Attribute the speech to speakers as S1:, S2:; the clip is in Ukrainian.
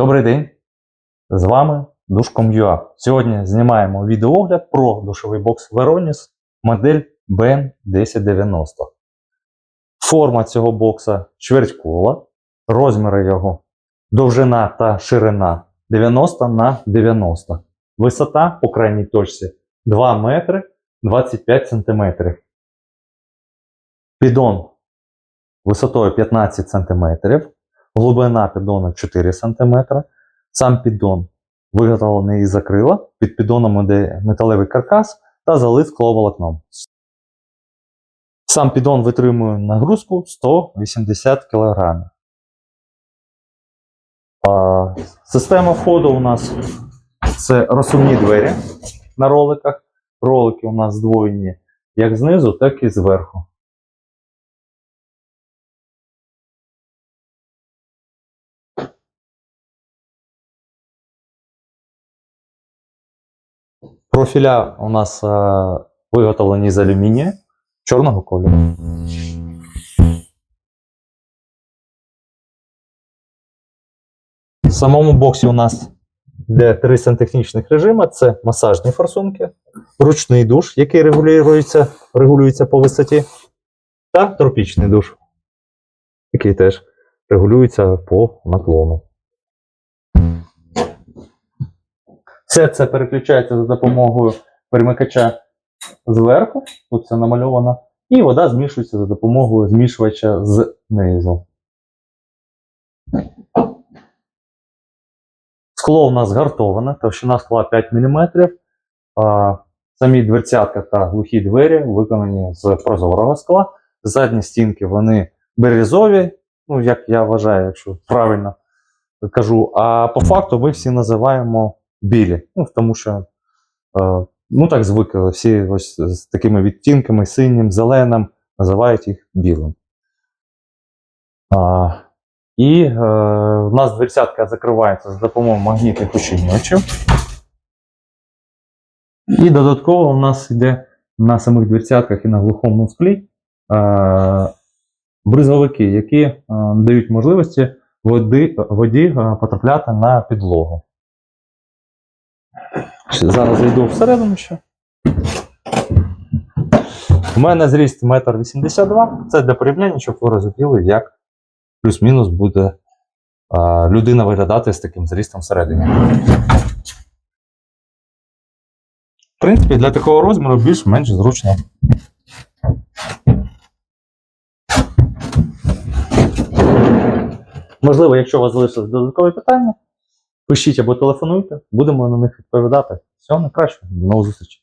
S1: Добрий день! З вами Душком.ua. Сьогодні знімаємо відеоогляд про душовий бокс Veronis модель BN1090. Форма цього бокса чвертькова, розміри його довжина та ширина 90 на 90. Висота по крайній точці 2 метри 25 сантиметрів. Піддон висотою 15 сантиметрів. Глибина піддону 4 см. Сам піддон виготовлений із акрила. Під піддоном іде металевий каркас та залит скловолокном. Сам піддон витримує нагрузку 180 кг. Система входу у нас це розсувні двері на роликах. Ролики у нас здвоєні як знизу, так і зверху. Профіля у нас е, виготовлені з алюмінію чорного кольору. В самому боксі у нас йде три сантехнічних режими: це масажні форсунки, ручний душ, який регулюється, регулюється по висоті, та тропічний душ, який теж регулюється по наклону. Все це переключається за допомогою перемикача зверху, тут це намальовано, і вода змішується за допомогою змішувача знизу. Скло у нас гартоване, товщина скла 5 мм. Самі дверцятка та глухі двері виконані з прозорого скла. Задні стінки вони березові, ну як я вважаю, якщо правильно кажу. А по факту ми всі називаємо білі. Ну, тому що е, ну так звикли. Всі ось з такими відтінками, синім, зеленим, називають їх білим. А, і е, в нас дверцятка закривається за допомогою магнітних ущільнювачів. І додатково у нас йде на самих дверцятках і на глухому склі е, бризовики, які е, дають можливості води, воді е, потрапляти на підлогу. Зараз зайду всередину ще. У мене зріст 1,82 м. Це для порівняння, щоб ви розуміли, як плюс-мінус буде а, людина виглядати з таким зрістом всередині. В принципі, для такого розміру більш-менш зручно. Можливо, якщо у вас залишились додаткові питання, пишіть або телефонуйте, будемо на них відповідати. Всього найкращого, до нових зустрічей.